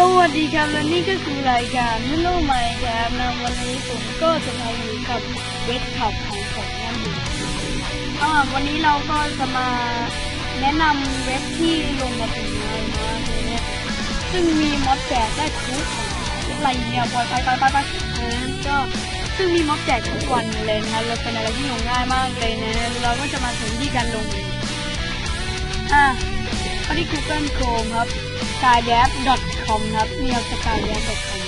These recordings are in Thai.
สวัสดีครับและนี่ก็คือรายการม่รู้ไหมครับนวันนี้ผมก็จะมาอยู่กับเว็บขับของผมนั่นเองอ่าวันนี้เราก็จะมาแนะนำเว็บที่ลงมาถึงแล้วนะเนี่ยซึ่งมีมอดแจกได้ทุกอะไรเนี่ยปล่อยไปไปไปไปก็ซึ่งมีม็อบแจกทุกวันเลยนะเราเป็นอะไรที่ลงง่ายมากเลยนะเราก็จะมาถึงที่การลงอะเข้าที่ Google Chrome ครับ skydev.com ครับนี่ครับ skydev.com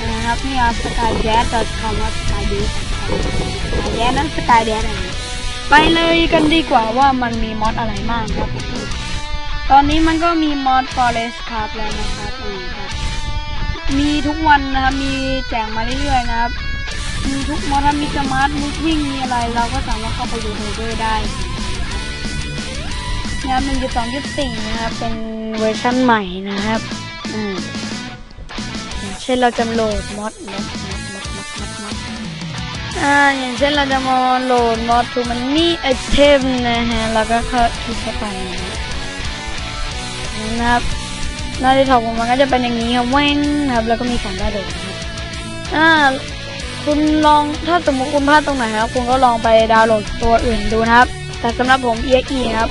นะครับนี่ครับ skydev.com ครับ skydev skydev นั้น skydev อะไรไปเลยกันดีกว่าว่ามันมีมอดอะไรมากครับ ตอนนี้มันก็มีมอด forest ครับแล้วนะครับอืมครับ มีทุกวันนะครับ มีแจกมาเรื่อยๆนะครับ มีทุกมอดมีสมาร์ทมูฟวิ่งมีอะไร เราก็สามารถเข้าไปดูด้วยได้ นะครับมันอยู่สองจุดสี่นะครับ เป็นเวอร์ชันใหม่นะครับอืมอย่างเช่นเราจะโหลดมอดมอดมอดมอดมอดมอดมอดอ่าอย่างเช่นเราจะมาโหลดมอดทูมันนี่ไอเทมนะฮะแล้วก็เข้าคลิกเข้าไปนะครับหน้าที่ถอดของมันก็จะเป็นอย่างนี้ครับแว่งครับ แล้วก็มีของได้เลยนะครับอ่าคุณลองถ้าสมมติคุณพลาดตรงไหนครับคุณก็ลองไปดาวน์โหลดตัวอื่นดูนะครับ แต่สำหรับผม EXE นะครับ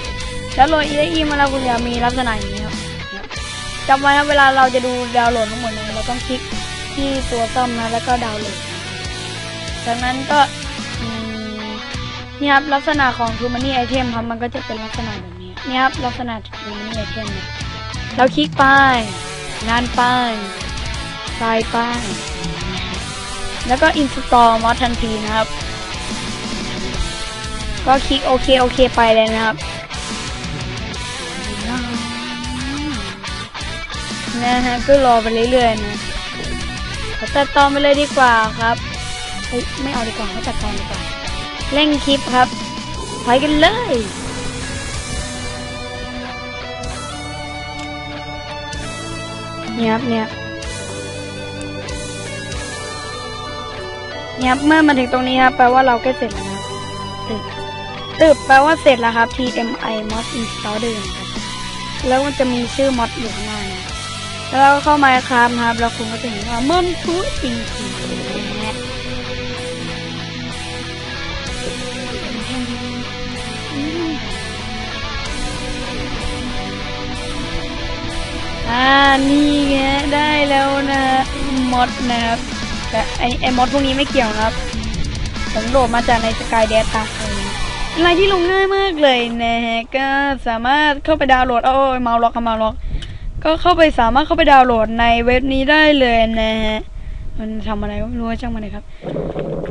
แล้วโหลด EXE มาแล้วคุณจะมีลักษณะอย่างนี้ครับจำไว้นะเวลาเราจะดูดาวน์โหลดทั้งหมดเนี่ยเราต้องคลิกที่ตัวซ่อมนะแล้วก็ดาวน์โหลด จากนั้นก็นี่ครับลักษณะของ True Money Item ครับมันก็จะเป็นลักษณะแบบนี้นี่ครับลักษณะ True Money Item เนี่ยเราคลิกไปงานไปไฟล์ไปแล้วก็ install mod ทันทีนะครับ ก็คลิกโอเคโอเคไปเลยนะครับ นะฮะก็รอไปเรื่อยๆนะขอตัดตอนไปเลยดีกว่าครับเฮ้ยไม่เอาดีกว่าให้ตัดตอนดีกว่าเร่งคลิปครับไปกันเลยเนี่ยครับเนี่ยเนี่ยครับเมื่อมาถึงตรงนี้ครับแปลว่าเราใกล้เสร็จแล้วนะตึบตึบแปลว่าเสร็จแล้วครับ TMI mod install เดิมครับแล้วมันจะมีชื่อมอดอยู่ข้างหน้าน แล้วเราก็เข้ามาครับนะครับ แล้วคุณก็จะเห็นว่ามันสวยจริงๆนะอ่านี่ไงได้แล้วนะมอดนะครับแต่ไอไอมอดพวกนี้ไม่เกี่ยวนะครับผมโหลดมาจากในสกายเดต้าอะไรที่ลงง่ายมากเลยนะฮะก็สามารถเข้าไปดาวน์โหลดโอ้ยเมาล็อกเมาล็อก ก็เข้าไปสามารถเข้าไปดาวน์โหลดในเว็บนี้ได้เลยนะฮะมันทำอะไรก็ไม่รู้ช่างมันเลยครับ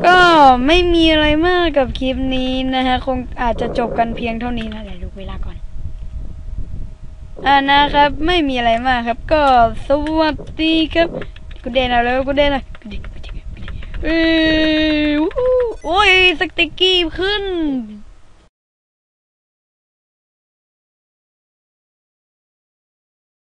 ก็ไม่มีอะไรมากกับคลิปนี้นะฮะ คงอาจจะจบกันเพียงเท่านี้นะเดี๋ยวดูเวลาก่อนอ่านะครับ ไม่มีอะไรมากครับ ก็สวัสดีครับกูเดนเอาแล้วกูเดนเอากูเดนเอ้ยโอ้ยสติกกี้ขึ้น